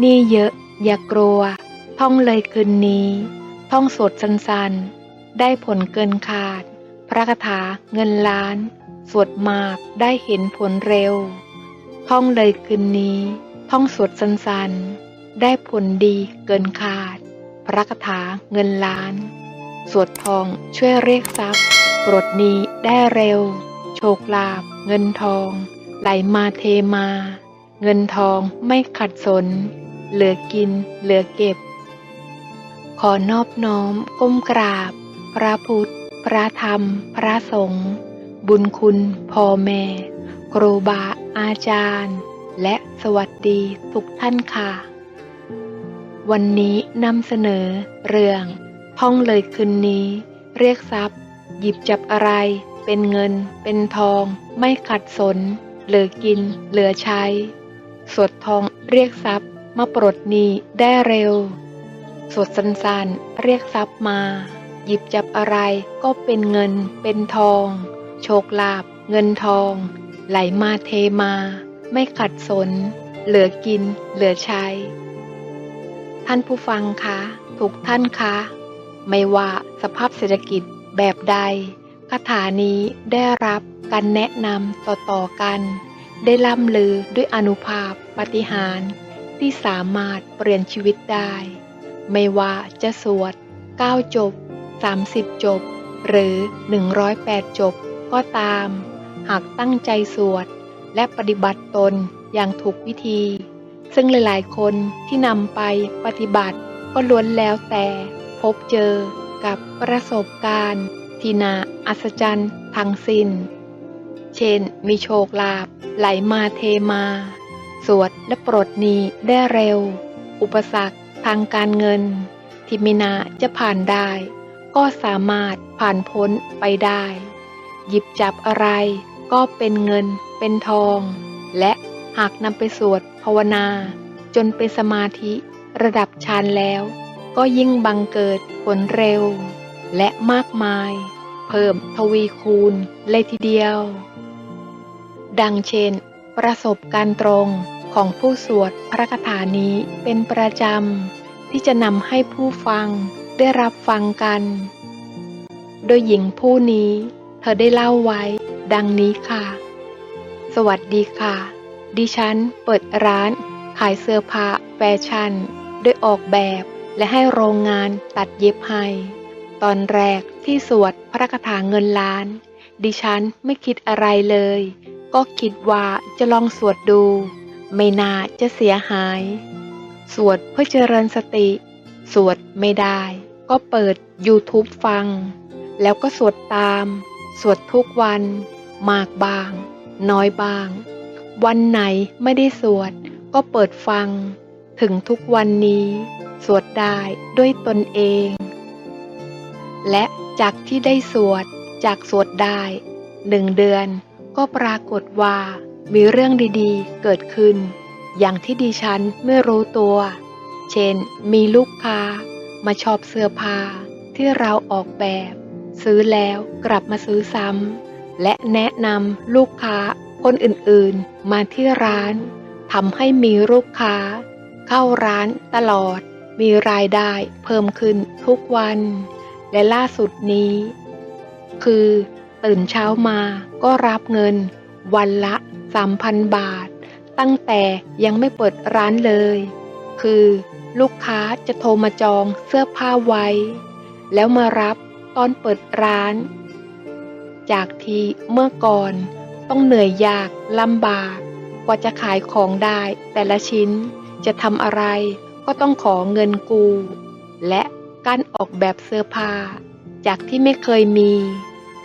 นี่เยอะ อย่ากลัว ท่องเลยคืนนี้ ท่องสวดสันๆ ได้ผลเกินขาด พระคาถาเงินล้าน สวดมากได้เห็นผลเร็ว ท่องเลยคืนนี้ ท่องสวดสันๆ ได้ผลดีเกินขาด พระคาถาเงินล้าน สวดทองช่วยเรียกทรัพย์ปลดหนี้ได้เร็ว โชคลาภเงินทอง ไหลมาเทมา เงินทองไม่ขัดสน เหลือกิน เหลือเก็บ ขอนอบน้อมก้มกราบ พระพุทธ พระธรรม พระสงฆ์บุญคุณพ่อแม่ ครูบาอาจารย์ และสวัสดีทุกท่านค่ะ วันนี้นำเสนอเรื่องท่องเลยคืนนี้ เรียกทรัพย์ หยิบจับอะไร เป็นเงิน เป็นทอง ไม่ขัดสน เหลือกิน เหลือใช้ สวดทองเรียกทรัพย์มาปลดหนี้ได้เร็ว สวดสันๆเรียกทรัพย์มา หยิบจับอะไรก็เป็นเงินเป็นทอง โชคลาภเงินทอง ไหลมาเทมา ไม่ขัดสน เหลือกิน เหลือใช้ ท่านผู้ฟังคะทุกท่านคะ ไม่ว่าสภาพเศรษฐกิจแบบใดคาถานี้ได้รับการแนะนำต่อๆกัน ได้ล่ำลือด้วยอนุภาพปฏิหารที่สามารถเปลี่ยนชีวิตได้ ไม่ว่าจะสวด 9 จบ 30 จบ หรือ 108 จบก็ตาม หากตั้งใจสวด และปฏิบัติตนอย่างถูกวิธี ซึ่งหลายๆ คนที่นำไปปฏิบัติก็ล้วนแล้วแต่พบเจอกับประสบการณ์ ที่น่าอัศจรรย์ทั้งสิ้น เช่น มีโชคลาภไหลมาเทมา สวดและปลดหนี้ได้เร็ว อุปสรรคทางการเงิน ที่ไม่น่าจะผ่านได้ ก็สามารถผ่านพ้นไปได้ หยิบจับอะไรก็เป็นเงินเป็นทอง และหากนำไปสวดภาวนา จนเป็นสมาธิระดับฌานแล้ว ก็ยิ่งบังเกิดผลเร็ว และมากมาย เพิ่มทวีคูณเลยทีเดียว ดังเช่น ประสบการณ์ตรงของผู้สวดพระคาถานี้เป็นประจำ ที่จะนำให้ผู้ฟังได้รับฟังกัน โดยหญิงผู้นี้ เธอได้เล่าไว้ ดังนี้ค่ะ สวัสดีค่ะ ดิฉันเปิดร้าน ขายเสื้อผ้าแฟชั่น โดยออกแบบและให้โรงงานตัดเย็บให้ ตอนแรกที่สวดพระคาถาเงินล้าน ดิฉันไม่คิดอะไรเลย ก็คิดว่าจะลองสวดดู ไม่น่าจะเสียหาย สวดเพื่อเจริญสติ สวดไม่ได้ ก็เปิด YouTube ฟัง แล้วก็สวดตาม สวดทุกวัน มากบาง น้อยบาง วันไหนไม่ได้สวด ก็เปิดฟัง ถึงทุกวันนี้ สวดได้ด้วยตนเอง และจากที่ได้สวดจากสวดได้หนึ่งเดือน ก็ปรากฏว่า มีเรื่องดีๆ เกิดขึ้น อย่างที่ดิฉันไม่รู้ตัว เช่น มีลูกค้า มาชอบเสื้อผ้าที่เราออกแบบ ซื้อแล้วกลับมาซื้อซ้ำและแนะนำลูกค้าคนอื่นๆ มาที่ร้านทำให้มีลูกค้า เข้าร้านตลอด มีรายได้เพิ่มขึ้นทุกวัน และล่าสุดนี้ คือ ตื่นเช้ามาก็รับเงิน วันละ 3,000 บาท ตั้งแต่ยังไม่เปิดร้านเลย คือลูกค้าจะโทรมาจองเสื้อผ้าไว้ แล้วมารับตอนเปิดร้าน จากทีเมื่อก่อนต้องเหนื่อยยากลำบาก กว่าจะขายของได้แต่ละชิ้นจะทำอะไรก็ต้องขอเงินกูและการออกแบบเสื้อผ้า จากที่ไม่เคยมี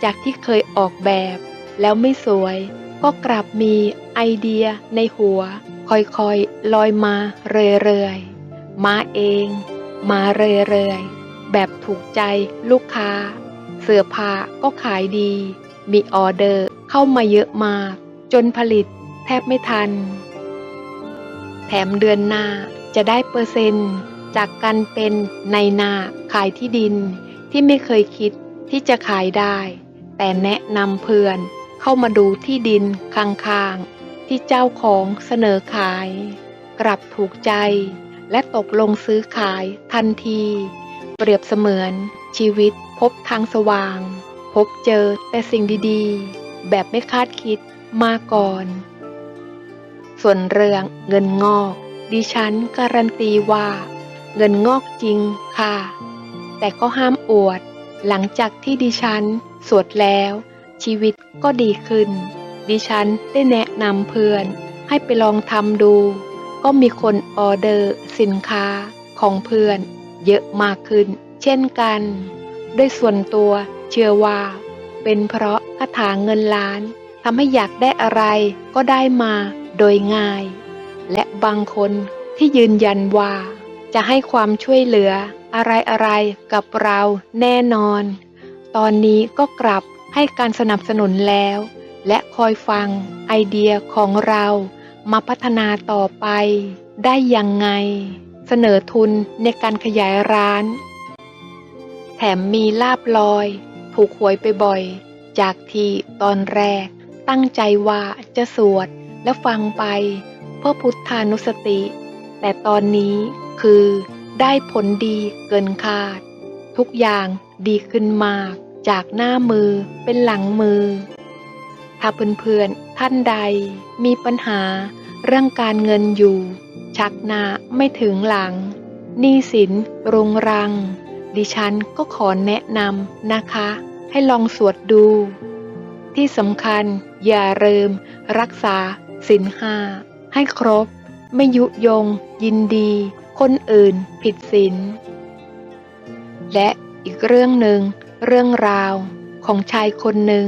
จากที่เคยออกแบบ แล้วไม่สวย ก็กลับมีไอเดียในหัว ค่อยๆลอยมาเรื่อยๆ มาเอง มาเรื่อยๆ แบบถูกใจลูกค้า เสื้อผ้าก็ขายดี มีออเดอร์เข้ามาเยอะมาก จนผลิตแทบไม่ทัน แถมเดือนหน้าจะได้เปอร์เซ็นต์จากการเป็นในนาขายที่ดินที่ไม่เคยคิดที่จะขายได้ แต่แนะนำเพื่อนเข้ามาดูที่ดินข้างๆ ที่เจ้าของเสนอขาย กลับถูกใจ และตกลงซื้อขายทันที เปรียบเสมือนชีวิตพบทางสว่าง พบเจอแต่สิ่งดีๆ แบบไม่คาดคิดมาก่อน ส่วนเรื่องเงินงอก ดิฉันการันตีว่า เงินงอกจริงค่ะ แต่ก็ห้ามอวด หลังจากที่ดิฉัน สวดแล้ว ชีวิตก็ดีขึ้น ดิฉันได้แนะนำเพื่อนให้ไปลองทำดู ก็มีคนออเดอร์สินค้าของเพื่อนเยอะมากขึ้น เช่นกัน ด้วยส่วนตัวเชื่อว่า เป็นเพราะคาถาเงินล้านทำให้อยากได้อะไรก็ได้มาโดยง่าย และบางคนที่ยืนยันว่า จะให้ความช่วยเหลืออะไรๆกับเราแน่นอน ตอนนี้ก็กลับให้การสนับสนุนแล้ว และคอยฟังไอเดียของเรามาพัฒนาต่อไป ได้ยังไง เสนอทุนในการขยายร้าน แถมมีลาบลอย ถูกหวยไปบ่อย จากที่ตอนแรก ตั้งใจว่าจะสวดและฟังไป เพื่อพุทธานุสติ แต่ตอนนี้คือได้ผลดีเกินคาด ทุกอย่างดีขึ้นมาก จากหน้ามือเป็นหลังมือ ถ้าเพื่อนๆท่านใดมีปัญหาเรื่องการเงินอยู่ ชักหน้าไม่ถึงหลังหนี้สินรุงรัง ดิฉันก็ขอแนะนำนะคะ ให้ลองสวดดู ที่สำคัญอย่าลืมรักษาสินห้าให้ครบ ไม่ยุยง ยินดี คนอื่นผิดศีลและอีกเรื่องหนึ่ง เรื่องราวของชายคนหนึ่ง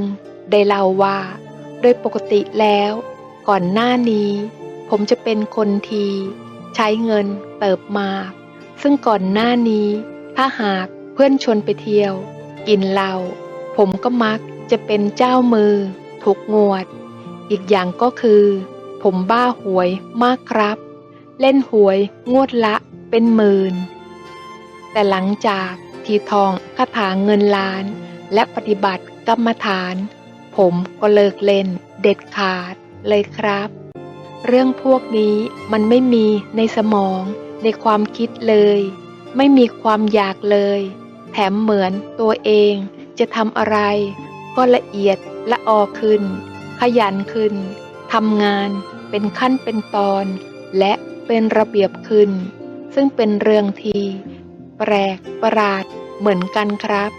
ได้เล่าว่า โดยปกติแล้ว ก่อนหน้านี้ ผมจะเป็นคนทีใช้เงินเติบมาก ซึ่งก่อนหน้านี้ ถ้าหากเพื่อนชวนไปเที่ยว กินเหล้าผมก็มักจะเป็นเจ้ามือ ทุกงวด อีกอย่างก็คือ ผมบ้าหวยมากครับ เล่นหวยงวดละเป็นหมื่น แต่หลังจาก ที่ทองคาถาเงินล้าน และปฏิบัติกรรมฐาน ผมก็เลิกเล่น เด็ดขาดเลยครับ เรื่องพวกนี้มันไม่มีในสมอง ในความคิดเลย ไม่มีความอยากเลย แถมเหมือนตัวเองจะทำอะไร ก็ละเอียดละออขึ้น ขยันขึ้นทำงานเป็นขั้นเป็นตอน และเป็นระเบียบขึ้น ซึ่งเป็นเรื่องที่แปลกประหลาด เหมือนกันครับ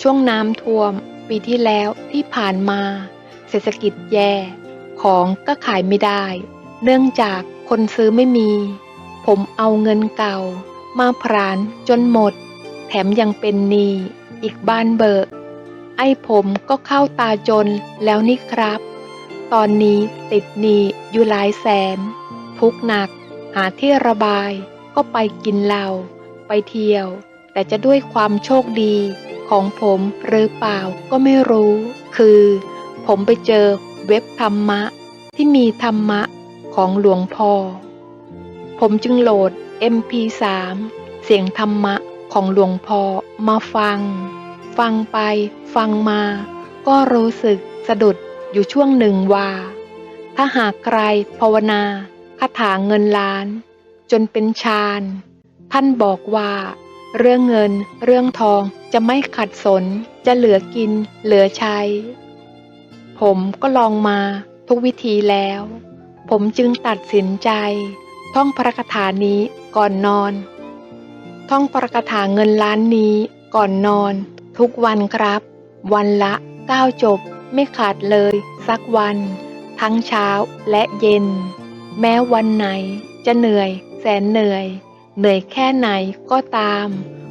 ช่วงน้ำท่วมปีที่แล้วที่ผ่านมา เศรษฐกิจแย่ ของก็ขายไม่ได้ เนื่องจากคนซื้อไม่มี ผมเอาเงินเก่า มาพรานจนหมด แถมยังเป็นหนี้อีกบ้านเบิก ไอ้ผมก็เข้าตาจนแล้วนี่ครับ ตอนนี้ติดหนี้อยู่หลายแสน ทุกหนัก หาที่ระบายก็ไปกินเหล้าไปเที่ยว แต่จะด้วยความโชคดีของผมหรือเปล่าก็ไม่รู้ คือ ผมไปเจอเว็บธรรมะ ที่มีธรรมะของหลวงพ่อ ผมจึงโหลด MP3 เสียงธรรมะของหลวงพ่อมาฟัง ฟังไปฟังมา ก็รู้สึกสะดุดอยู่ช่วงหนึ่งว่า ถ้าหากใครภาวนาคาถาเงินล้าน จนเป็นฌาน ท่านบอกว่า เรื่องเงิน เรื่องทองจะไม่ขัดสน จะเหลือกิน เหลือใช้ ผมก็ลองมาทุกวิธีแล้ว ผมจึงตัดสินใจ ท่องพระคาถานี้ก่อนนอน ท่องพระคาถาเงินล้านนี้ก่อนนอน ทุกวันครับ วันละเก้าจบไม่ขาดเลยสักวัน ทั้งเช้าและเย็น แม้วันไหนจะเหนื่อยแสนเหนื่อย เหนื่อยแค่ไหนก็ตาม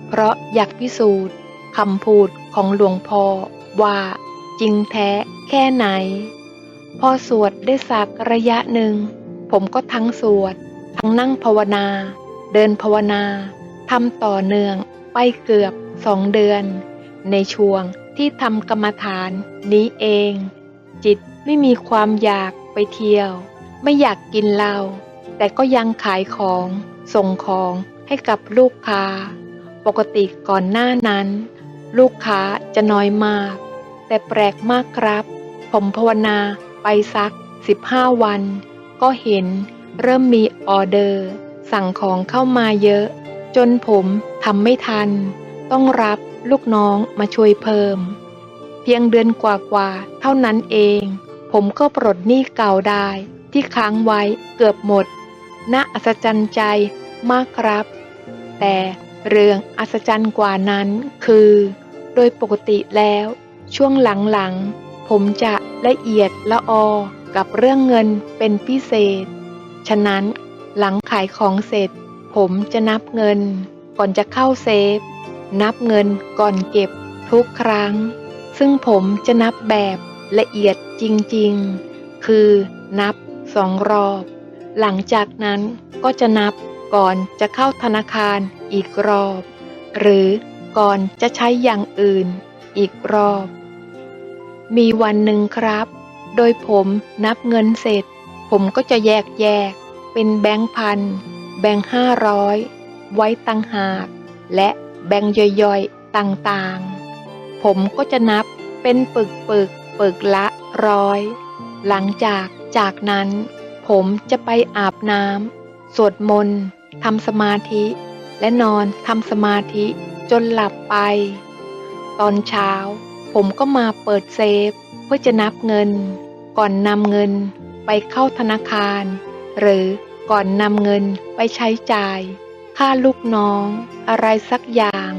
เพราะอยากพิสูจน์คำพูดของหลวงพ่อว่าจริงแท้แค่ไหน พอสวดได้สักระยะหนึ่ง ผมก็ทั้งสวด ทั้งนั่งภาวนา เดินภาวนาทำต่อเนื่องไปเกือบสองเดือน ในช่วงที่ทำกรรมฐานนี้เอง จิตไม่มีความอยากไปเที่ยว ไม่อยากกินเหล้าแต่ก็ยังขายของ ส่งของให้กับลูกค้า ปกติก่อนหน้านั้น ลูกค้าจะน้อยมาก แต่แปลกมากครับ ผมภาวนาไปสัก 15 วัน ก็เห็นเริ่มมีออเดอร์ สั่งของเข้ามาเยอะ จนผมทำไม่ทัน ต้องรับลูกน้องมาช่วยเพิ่ม เพียงเดือนกว่าๆเท่านั้นเอง ผมก็ปลดหนี้เก่าได้ที่ค้างไว้เกือบหมด น่าอัศจรรย์ใจมากครับ แต่เรื่องอัศจรรย์กว่านั้นคือ โดยปกติแล้วช่วงหลังๆ ผมจะละเอียดละออกับเรื่องเงินเป็นพิเศษ ฉะนั้นหลังขายของเสร็จ ผมจะนับเงิน ก่อนจะเข้าเซฟ นับเงินก่อนเก็บทุกครั้ง ซึ่งผมจะนับแบบละเอียดจริงๆ คือนับสองรอบ หลังจากนั้นก็จะนับก่อนจะเข้าธนาคารอีกรอบ หรือก่อนจะใช้อย่างอื่นอีกรอบ มีวันหนึ่งครับ โดยผมนับเงินเสร็จ ผมก็จะแยกแยก เป็นแบงค์พัน แบงค์ห้าร้อยไว้ตังหาก และแบงค์ย่อยๆต่างๆ ผมก็จะนับเป็นปึกปึกๆปึกละร้อย หลังจากจากนั้น ผมจะไปอาบน้ำสวดมนต์ทำสมาธิ และนอนทำสมาธิจนหลับไป ตอนเช้า ผมก็มาเปิดเซฟ เพื่อจะนับเงิน ก่อนนำเงินไปเข้าธนาคาร หรือก่อนนำเงินไปใช้จ่าย ค่าลูกน้องอะไรสักอย่าง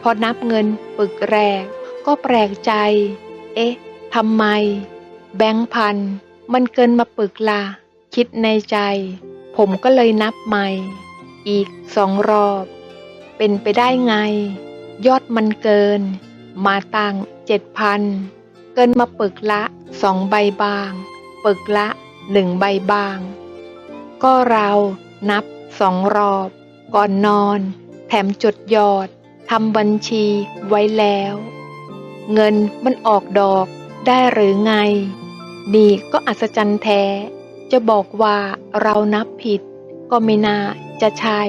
พอนับเงินปึกแรก ก็แปลกใจ เอ๊ะทำไม แบงค์พันมันเกินมาปึกละ คิดในใจ ผมก็เลยนับใหม่ อีกสองรอบ เป็นไปได้ไง ยอดมันเกิน มาตั้งเจ็ดพันเกินมาปึกละสองใบบาง ปึกละหนึ่งใบบาง ก็เรานับสองรอบ ก่อนนอน แถมจดยอดทำบัญชีไว้แล้ว เงินมันออกดอกได้หรือไง นี่ก็อัศจรรย์แท้ จะบอกว่าเรานับผิด ก็ไม่น่าจะใช่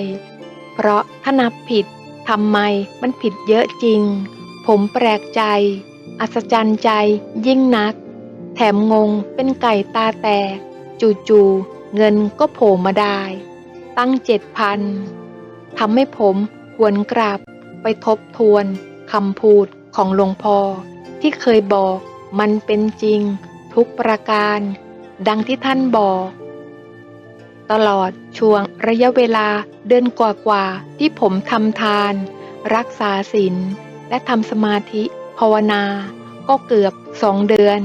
เพราะถ้านับผิดทำไมมันผิดเยอะจริง ผมแปลกใจ อัศจรรย์ใจยิ่งนัก แถมงงเป็นไก่ตาแตก จู่ๆเงินก็โผล่มาได้ ตั้งเจ็ดพันทำให้ผมหวนกลับไปทบทวนคำพูดของหลวงพ่อที่เคยบอกมันเป็นจริงทุกประการ ดังที่ท่านบอก ตลอดช่วงระยะเวลาเดือนกว่าๆที่ผมทำทาน รักษาศีลและทำสมาธิภาวนา ก็เกือบสองเดือน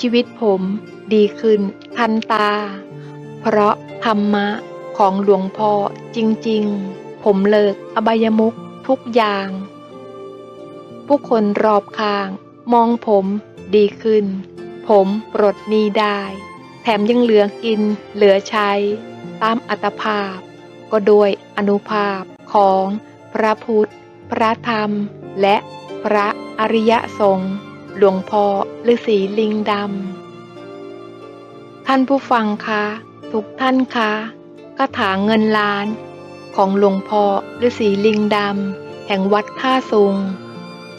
ชีวิตผมดีขึ้นทันตา เพราะธรรมะของหลวงพ่อจริงๆ ผมเลิกอบายมุขทุกอย่าง ผู้คนรอบข้าง มองผมดีขึ้น ผมปลดหนี้ได้ แถมยังเหลือกินเหลือใช้ ตามอัตภาพ ก็โดยอนุภาพของพระพุทธ พระธรรม และพระอริยสงฆ์หลวงพ่อฤาษีลิงดำ ท่านผู้ฟังคะ ทุกท่านคะคาถาเงินล้าน ของหลวงพ่อฤาษีลิงดำ แห่งวัดท่าซุง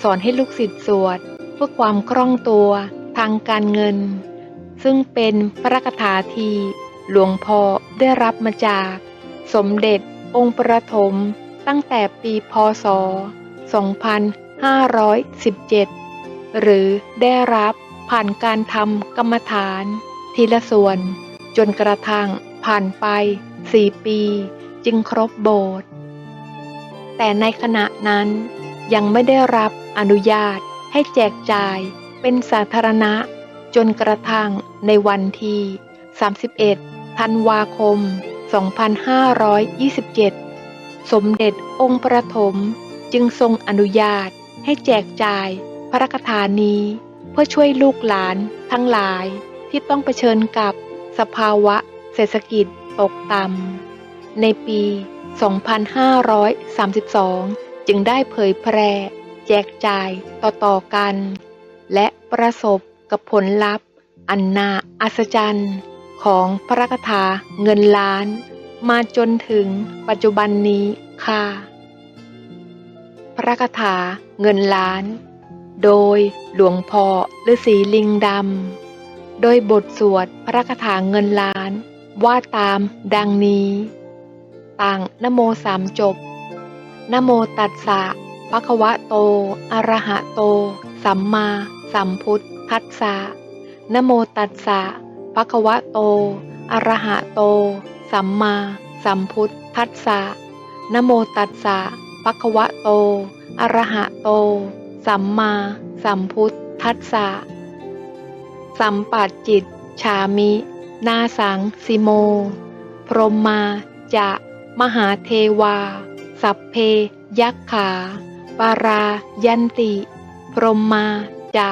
สอนให้ลูกศิษย์สวด เพื่อความคล่องตัวทางการเงิน ซึ่งเป็นพระคาถาที่หลวงพ่อได้รับมาจาก สมเด็จองค์ประถม ตั้งแต่ปีพศ 2517 หรือได้รับผ่านการทำกรรมฐาน ทีละส่วน จนกระทั่งผ่านไป 4 ปี จึงครบโบสถ์แต่ในขณะนั้นยังไม่ได้รับอนุญาตให้แจกจ่ายเป็นสาธารณะ จนกระทั่งในวันที่ 31 ธันวาคม 2527 สมเด็จองค์ประถมจึงทรงอนุญาตให้แจกจ่ายพระคาถานี้ เพื่อช่วยลูกหลานทั้งหลายที่ต้องเผชิญกับสภาวะเศรษฐกิจตกต่ำในปี 2532 จึงได้เผยแพร่ แจกจ่ายต่อๆกัน และประสบ กับผลลัพธ์ อันน่าอัศจรรย์ ของพระคาถาเงินล้าน มาจนถึงปัจจุบันนี้ค่ะ พระคาถาเงินล้าน โดยหลวงพ่อฤาษีลิงดำ โดยบทสวดพระคาถาเงินล้านว่าตามดังนี้ ต่างนโมสามจบนโมตัสสะภะคะวะโต อะระหะโต สัมมาสัมพุทธ สสะนโมตัสสะภะคะวะโต อะระหะโต สัมมา สัมพุทธัสสะนโมตัสสะภะคะวะโต อะระหะโต สัมมา สัมพุทธัสสะสัมปัตจิตฉามิ นาสังสิโม พรหมาจะ มหาเทวา สัพเพยักขา ปารายันติ พรหมาจะ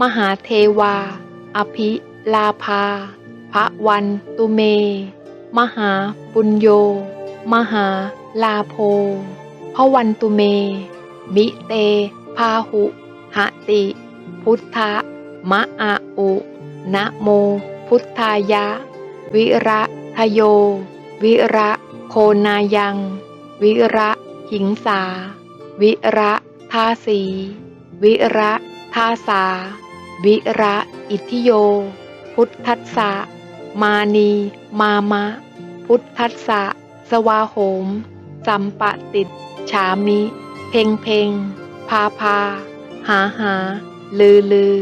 มหาเทวา อภิลาภาพระวันตุเม มหาปุญโย มหาลาโภพระวันตุเม มิเต พาหุหติ พุทธะมะอาอุนะโม พุทธายะ วิระทโย วิระโคนายัง วิระหิงสา วิระทาสี วิระทาสา วิระ อิทธิโย พุทธัสสะ มานี มามะ พุทธัสสะ สวาโหม สัมปะติดฉามิ เพ่งเพ่งพาพา หาหา ลือลือ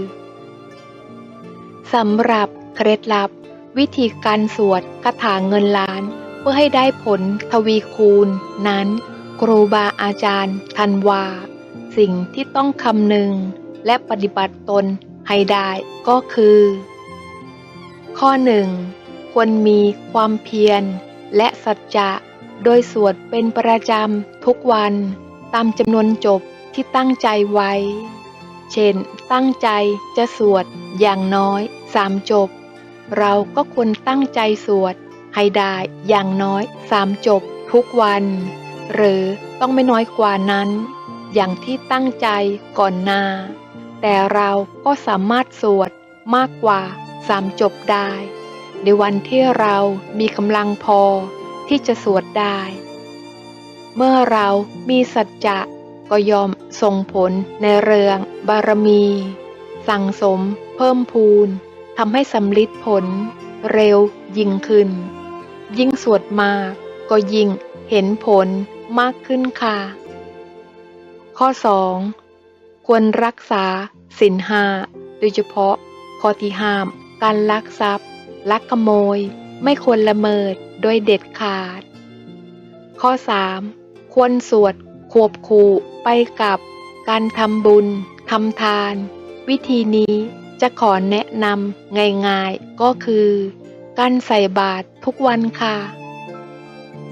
สำหรับเคล็ดลับ วิธีการสวดคาถาเงินล้าน เพื่อให้ได้ผลทวีคูณนั้น ครูบาอาจารย์ ทันวา สิ่งที่ต้องคำนึงและปฏิบัติตน ให้ได้ก็คือ ข้อหนึ่งควรมีความเพียรและสัจจะโดยสวดเป็นประจำทุกวันตามจำนวนจบที่ตั้งใจไว้ เช่น ตั้งใจจะสวดอย่างน้อยสามจบ เราก็ควรตั้งใจสวดให้ได้อย่างน้อยสามจบทุกวัน หรือต้องไม่น้อยกว่านั้น อย่างที่ตั้งใจก่อนหน้า แต่เราก็สามารถสวดมากกว่าสามจบได้ ในวันที่เรามีกำลังพอที่จะสวดได้ เมื่อเรามีสัจจะก็ยอมส่งผลในเรื่องบารมี สั่งสมเพิ่มพูนทำให้สำลิดผล เร็วยิ่งขึ้น ยิ่งสวดมาก ก็ยิ่งเห็นผลมากขึ้นค่ะ ข้อ 2. ควรรักษาสินห้าโดยเฉพาะข้อที่ห้าม การลักทรัพย์ ลักขโมย ไม่ควรละเมิดโดยเด็ดขาด ข้อ 3. ควรสวดควบคู่ไปกับ การทำบุญทำทาน วิธีนี้จะขอแนะนำง่ายๆก็คือ การใส่บาตรทุกวันค่ะ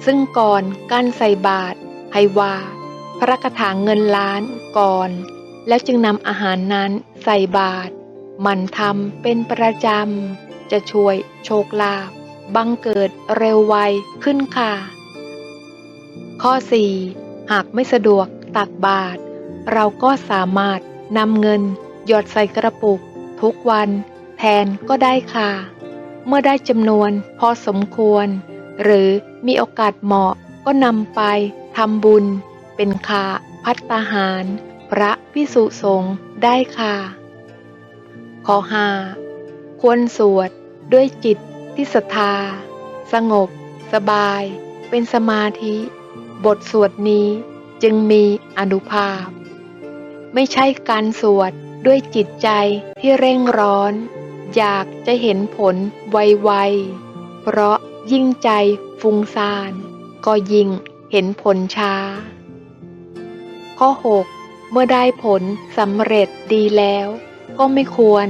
ซึ่งก่อนการใส่บาตรให้ว่า พระกถางเงินล้านก่อน แล้วจึงนำอาหารนั้นใส่บาตรหมันทำเป็นประจำ จะช่วยโชคลาภบังเกิดเร็วไวขึ้นค่ะ ข้อ 4 หากไม่สะดวกตักบาตรเราก็สามารถนำเงิน หยอดใส่กระปุก ทุกวัน แทนก็ได้ค่ะ เมื่อได้จำนวนพอสมควร หรือมีโอกาสเหมาะก็นำไปทำบุญ เป็นค่าพัตตาหาร พระพิสุสงฆ์ได้ค่ะ ข้อ5ควรสวดด้วยจิตที่ศรัทธา สงบ สบาย เป็นสมาธิ บทสวดนี้จึงมีอนุภาพ ไม่ใช่การสวดด้วยจิตใจที่เร่งร้อน อยากจะเห็นผลไวๆ เพราะยิ่งใจฟุ้งซ่าน ก็ยิ่งเห็นผลช้า ข้อ 6 เมื่อได้ผลสำเร็จดีแล้ว ก็ไม่ควร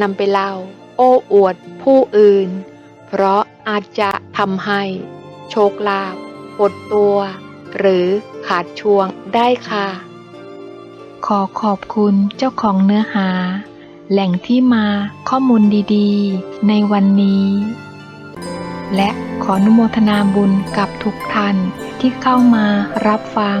นำไปเล่า โอ้อวดผู้อื่น เพราะอาจจะทำให้ โชคลาภหดตัว หรือขาดช่วงได้ค่ะ ขอขอบคุณเจ้าของเนื้อหา แหล่งที่มาข้อมูลดีๆ ในวันนี้ และขออนุโมทนาบุญกับทุกท่านที่เข้ามารับฟัง